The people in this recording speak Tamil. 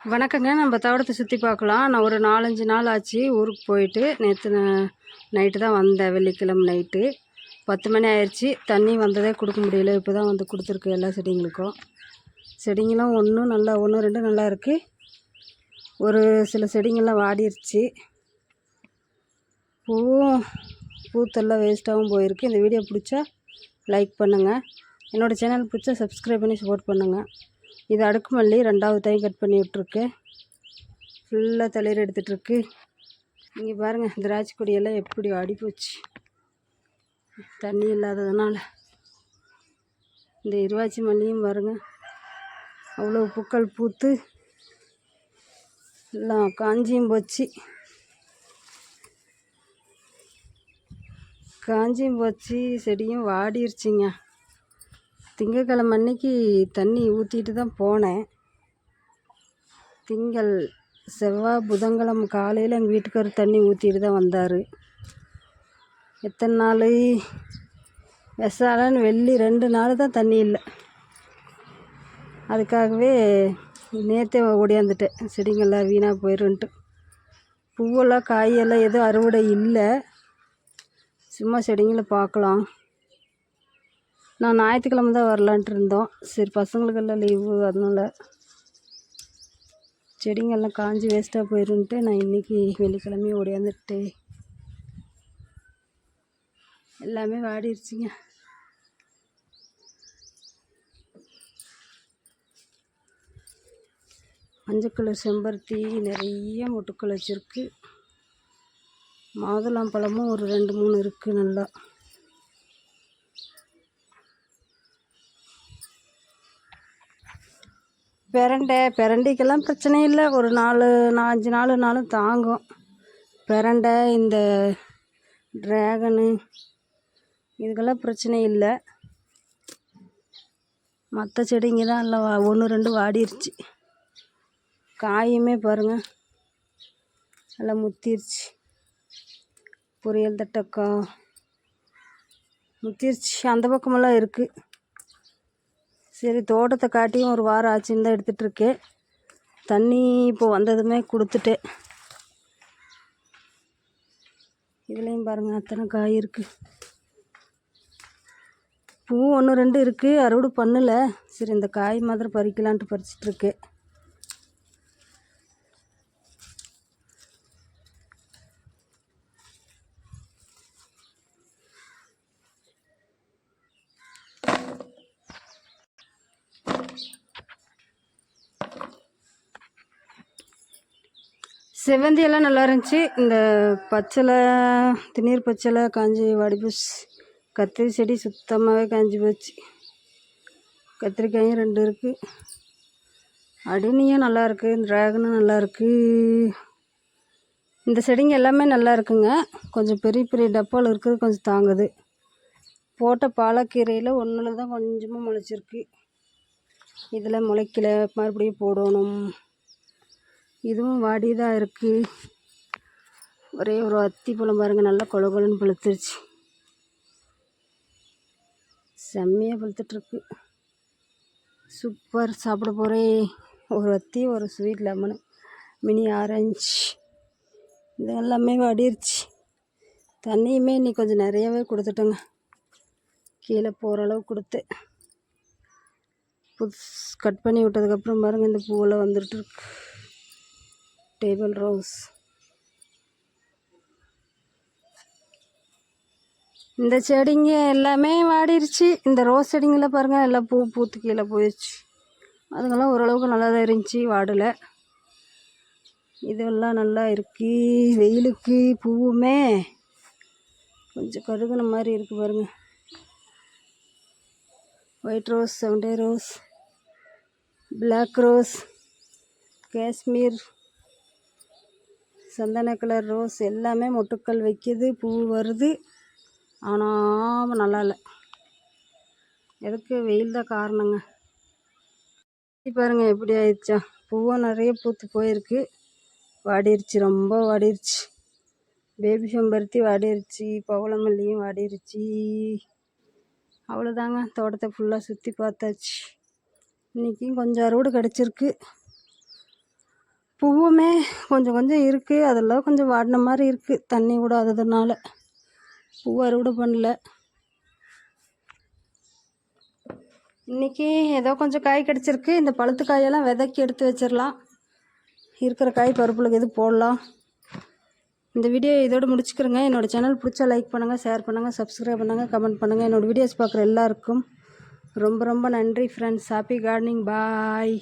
வணக்கங்க. நம்ம தோட்டத்தை சுற்றி பார்க்கலாம் நான் ஒரு நாலஞ்சு நாள் ஆச்சு ஊருக்கு போயிட்டு. நேற்று நைட்டு தான் வந்தேன். வெள்ளிக்கிழமை நைட்டு. பத்து மணி ஆயிடுச்சு தண்ணி வந்ததே கொடுக்க முடியல. இப்போ தான் வந்து கொடுத்துருக்கு எல்லா செடிங்களுக்கும். செடிங்களும் ஒன்றும் நல்லா ஒன்று ரெண்டு நல்லா இருக்குது ஒரு சில செடிங்கள்லாம் வாடிருச்சு. பூவும் பூத்தெல்லாம் வேஸ்ட்டாகவும் போயிருக்கு. இந்த வீடியோ பிடிச்சா லைக் பண்ணுங்கள் என்னோடய சேனல் பிடிச்சா சப்ஸ்கிரைப் பண்ணி சப்போர்ட் பண்ணுங்கள் இது அடுக்குமல்லி ரெண்டாவது டைம் கட் பண்ணி விட்ருக்கேன் ஃபுல்லாக தலையில் எடுத்துகிட்ருக்கு இங்கே பாருங்கள் திராட்சை கொடியெல்லாம் எப்படி ஆடி போச்சு. தண்ணி இல்லாததுனால. இந்த இருவாச்சி மல்லியும் பாருங்கள் அவ்வளோ பூக்கள் பூத்து எல்லாம் காஞ்சியும் போச்சு. காஞ்சியும் போச்சு செடியும் வாடிருச்சுங்க. திங்கக்கிழமை அன்னைக்கு தண்ணி ஊற்றிட்டு தான் போனேன். திங்கள் செவ்வாய் புதன்கிழமை காலையில் எங்கள் வீட்டுக்காரர் தண்ணி ஊற்றிட்டு தான் வந்தார். எத்தனை நாள்? விசாலன்னு வெள்ளி ரெண்டு நாள் தான் தண்ணி இல்லை. அதுக்காகவே நேற்றே ஓடியாந்துட்டேன். செடிங்கள்லாம் வீணாக போயிருன்ட்டு. பூவெல்லாம் காயெல்லாம் எதுவும் அறுவடை இல்லை. சும்மா செடிங்களை பார்க்கலாம். நான் ஞாயிற்றுக்கிழம தான் வரலான்ட்டு இருந்தோம். சரி பசங்களுக்கெல்லாம் லீவு அதனால் செடிங்கெல்லாம் காஞ்சி வேஸ்ட்டாக போயிருன்ட்டு நான் இன்றைக்கி வெள்ளிக்கிழமையும் ஓடியாந்துட்டு எல்லாமே வாடிருச்சுங்க. மஞ்சள் கலர் செம்பருத்தி நிறைய மொட்டுக்கள் வச்சுருக்கு. மாதுளம்பழமும் ஒரு ரெண்டு மூணு இருக்குது நல்லா. பிரண்டை பிரண்டைக்கெல்லாம் பிரச்சனை இல்லை. ஒரு நாலு நான் அஞ்சு நாளுனாலும் தாங்கும். பிரண்டை இந்த ட்ராகனு இதுக்கெல்லாம் பிரச்சனை இல்லை. மற்ற செடிங்க தான் எல்லாம் ஒன்று ரெண்டு வாடிருச்சு. காயுமே பாருங்கள் நல்லா முத்திருச்சு. பொரியல் தட்டக்கா. முத்திருச்சு. அந்த பக்கமெல்லாம் இருக்குது சரி தோட்டத்தை காட்டியும் ஒரு வாரம் ஆச்சுன்னு தான் எடுத்துகிட்ருக்கேன் தண்ணி இப்போ வந்ததுமே கொடுத்துட்டேன் இதுலேயும் பாருங்கள் அத்தனை காய் இருக்குது பூ ஒன்று ரெண்டு இருக்குது அறுவடை பண்ணலை. சரி இந்த காய் மாதிரி பறிக்கலான்ட்டு பறிச்சிட்ருக்கேன் செவ்வந்தி எல்லாம் நல்லா இருந்துச்சு. இந்த பச்சலை திணீர் பச்சலை காஞ்சி வாடி போச்சு கத்திரி செடி சுத்தமாகவே காஞ்சி போச்சு. கத்திரிக்காயும் ரெண்டு இருக்குது அடினியும் நல்லாயிருக்கு இந்த ட்ராகனும் நல்லாயிருக்கு இந்த செடிங்க எல்லாமே நல்லா இருக்குங்க. கொஞ்சம் பெரிய பெரிய டப்பாவில் இருக்கிறது கொஞ்சம் தாங்குது. போட்ட பாலக்கீரையில் ஒன்றில் தான் கொஞ்சமாக முளைச்சிருக்கு. இதில் முளைக்கல. மறுபடியும் போடணும். இதுவும் வாடி தான் இருக்குது ஒரே ஒரு அத்தி பழம் பாருங்கள் நல்லா கொல கொலன்னு பழுத்துருச்சு. செம்மையாக பழுத்துட்ருக்கு. சூப்பர் சாப்பிட போகிறேன் ஒரு அத்தி ஒரு ஸ்வீட் லெமனு மினி ஆரஞ்சு. இது எல்லாமே வாடிருச்சு. தண்ணியுமே இன்னைக்கு கொஞ்சம் நிறையவே கொடுத்துட்டோங்க. கீழே போகிற அளவு கொடுத்து. புதுசு கட் பண்ணி விட்டதுக்கப்புறம் பாருங்கள் இந்த பூவெல்லாம் வந்துட்டு இருக்கு டேபிள் ரோஸ் இந்த செடிங்க எல்லாமே வாடிருச்சு. இந்த ரோஸ் செடிங்களை பாருங்கள் எல்லாம் பூ பூத்து கீழே போயிடுச்சு. அதுங்கெல்லாம் ஓரளவுக்கு நல்லா தான் இருந்துச்சு வாடலை. இதெல்லாம் நல்லா இருக்கு வெயிலுக்கு பூவுமே. கொஞ்சம் கருகுன மாதிரி இருக்குது பாருங்கள் ஒயிட் ரோஸ் செவன்டே ரோஸ் பிளாக் ரோஸ் காஷ்மீர் சந்தன கலர் ரோஸ் எல்லாமே மொட்டுக்கள் வைக்கிது பூ வருது. ஆனால் நல்லா இல்லை. எதுக்கு வெயில் தான் காரணங்க. பாருங்கள் எப்படி ஆயிடுச்சா? பூவும் நிறைய பூத்து போயிருக்கு. வாடிருச்சு ரொம்ப வாடிருச்சு. பேபி செம்பருத்தி வாடிருச்சு பவளமல்லியும் வாடிருச்சு. அவ்வளோதாங்க தோட்டத்தை ஃபுல்லாக சுற்றி பார்த்தாச்சு. இன்றைக்கும் கொஞ்சம் அறுவடை கிடச்சிருக்கு. பூவுமே கொஞ்சம் கொஞ்சம் இருக்குது அதெல்லாம் கொஞ்சம் வாடின மாதிரி இருக்குது தண்ணி விடாததுனால. பூ அறுவடை பண்ணல. இன்றைக்கி ஏதோ கொஞ்சம் காய் கிடச்சிருக்கு. இந்த பழுத்து காயெல்லாம் விதைக்கி எடுத்து வச்சிடலாம் இருக்கிற காய் பருப்புளுக்கு எது போடலாம். இந்த வீடியோ இதோடு முடிச்சுக்கிறேங்க. என்னோடய சேனல் பிடிச்சா லைக் பண்ணுங்கள் ஷேர் பண்ணுங்கள் சப்ஸ்கிரைப் பண்ணுங்கள் கமெண்ட் பண்ணுங்கள் என்னோடய வீடியோஸ் பார்க்குற எல்லாருக்கும் ரொம்ப ரொம்ப நன்றி ஃப்ரெண்ட்ஸ் ஹாப்பி கார்டனிங் பாய்